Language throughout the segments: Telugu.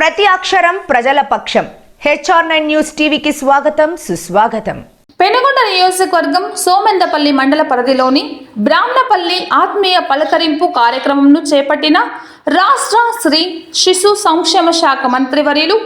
ప్రతి అక్షరం ప్రజల పక్షం. హెచ్ఆర్ నైన్ న్యూస్ టీవీకి స్వాగతం సుస్వాగతం. పెనుగొండ నియోజకవర్గం సోమెందపల్లి మండల పరిధిలోని బ్రాహ్మణపల్లి ఆత్మీయ పలకరింపు కార్యక్రమంను చేపట్టిన రాష్ట్ర శ్రీ శిశు సంక్షేమ శాఖ మంత్రివర్యులు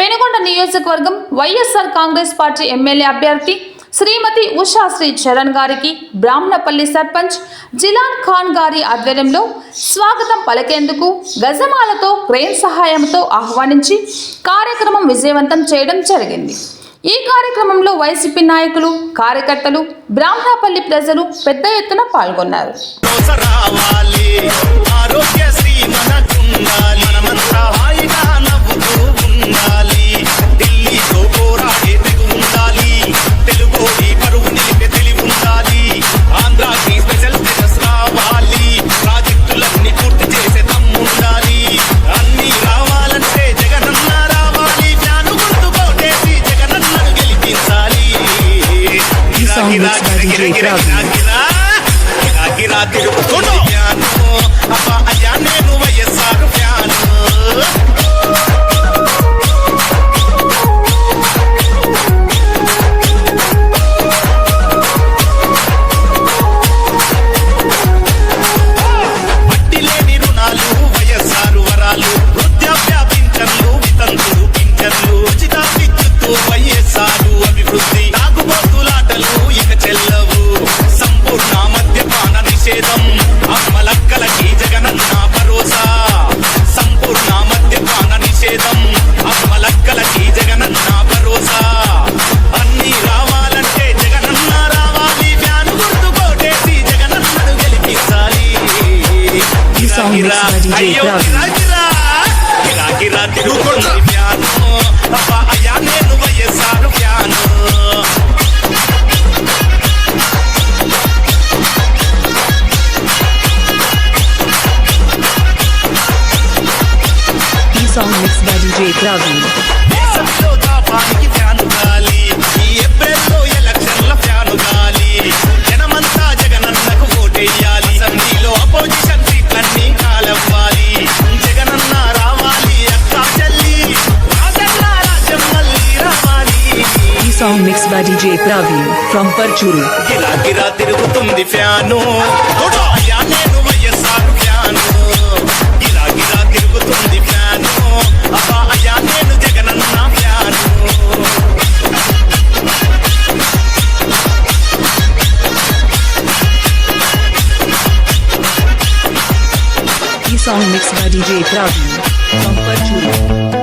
పెనుగొండ నియోజకవర్గం వైఎస్ఆర్ కాంగ్రెస్ పార్టీ ఎమ్మెల్యే అభ్యర్థి శ్రీమతి ఉషాశ్రీ చరణ్ గారికి బ్రాహ్మణపల్లి సర్పంచ్ జిలాన్ ఖాన్ గారి ఆధ్వర్యంలో స్వాగతం పలికేందుకు గజమాలతో క్రేన్ సహాయంతో ఆహ్వానించి కార్యక్రమం విజయవంతం చేయడం జరిగింది. ఈ కార్యక్రమంలో వైసీపీ నాయకులు కార్యకర్తలు బ్రాహ్మణపల్లి ప్రజలు పెద్ద ఎత్తున పాల్గొన్నారు. Thank you. गिरा अयो गिरा गिरा गिरा गिरा तेरू को प्यानो पापा आया ने नु ये सारू प्यानो Song mixed by DJ Kravi. ये सब लोग पानी की प्यान डाली ये song mixed by DJ Praveen from Parchuru. గిరా గిరా తిరుగుతుంది ఫ్యాను తోడు అయ్యా నేను వైఎస్ఆర్ ఫ్యాను గిరా గిరా తిరుగుతుంది ఫ్యాను అబ్బా అయ్యా నేను జగనన్న ఫ్యాను ఈ song mixed by DJ Praveen from Parchuru.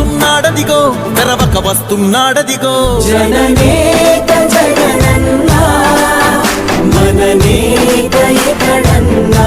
వస్తున్నాడదిగో తెరవక వస్తున్నాడదిగో. జననేత జగనన్నా మననేత ఎక్కడన్నా.